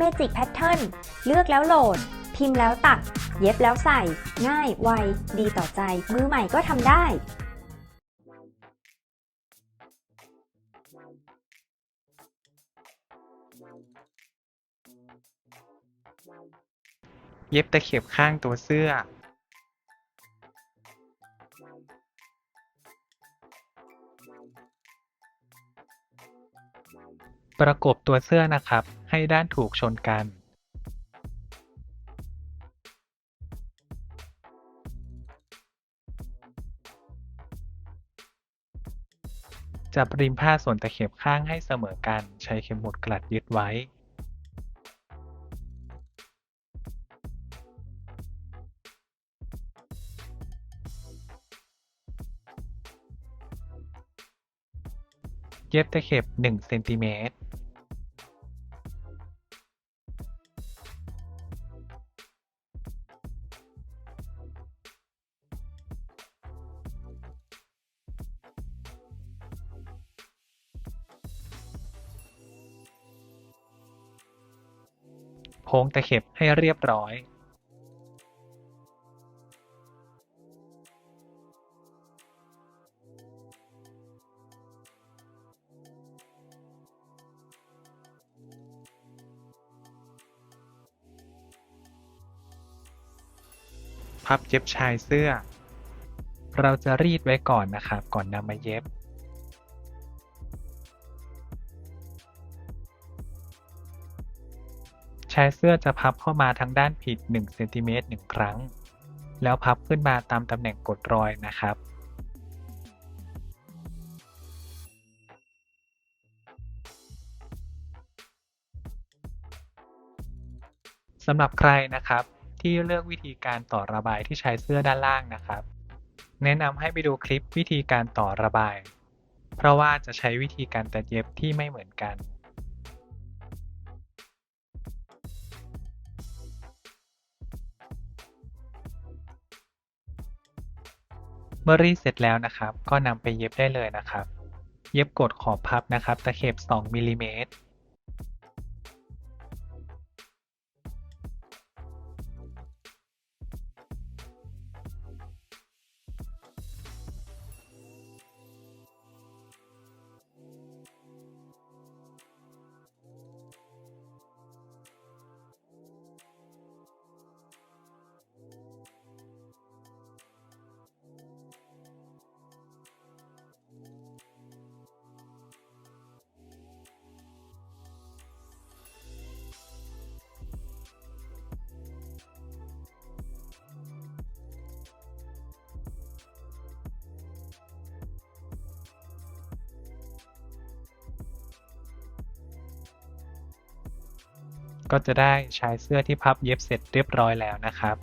Magic Pattern เลือกแล้วโหลด พิมพ์แล้วตัด เย็บแล้วใส่ ง่าย ไว ดีต่อใจ มือใหม่ก็ทำได้เย็บตะเข็บข้างตัวเสื้อ ประกบตัวเสื้อนะครับ ให้ด้านถูกชนกันจับริมผ้าส่วนตะเข็บข้างให้เสมอกัน ใช้เข็มหมุดกลัดยึดไว้ เย็บตะเข็บ1เซนติเมตรโค้งตะเข็บให้เรียบร้อย พับเย็บชายเสื้อ เราจะรีดไว้ก่อนนะครับ ก่อนนำมาเย็บ ชายเสื้อจะพับเข้ามาทางด้านผิด1เซนติเมตร1ครั้ง แล้วพับขึ้นมาตามตำแหน่งกดรอยนะครับสำหรับใครนะครับ ที่เลือกวิธีการต่อระบายที่ใช้เสื้อด้านล่างนะครับ แนะนำให้ไปดูคลิปวิธีการต่อระบาย เพราะว่าจะใช้วิธีการตัดเย็บที่ไม่เหมือนกันเมื่อรีดเสร็จแล้วนะครับ ก็นำไปเย็บได้เลยนะครับ เย็บกดขอบพับนะครับ ตะเข็บ 2มิลลิเมตร ก็จะได้ชายเสื้อที่พับเย็บเสร็จเรียบร้อยแล้วนะครับ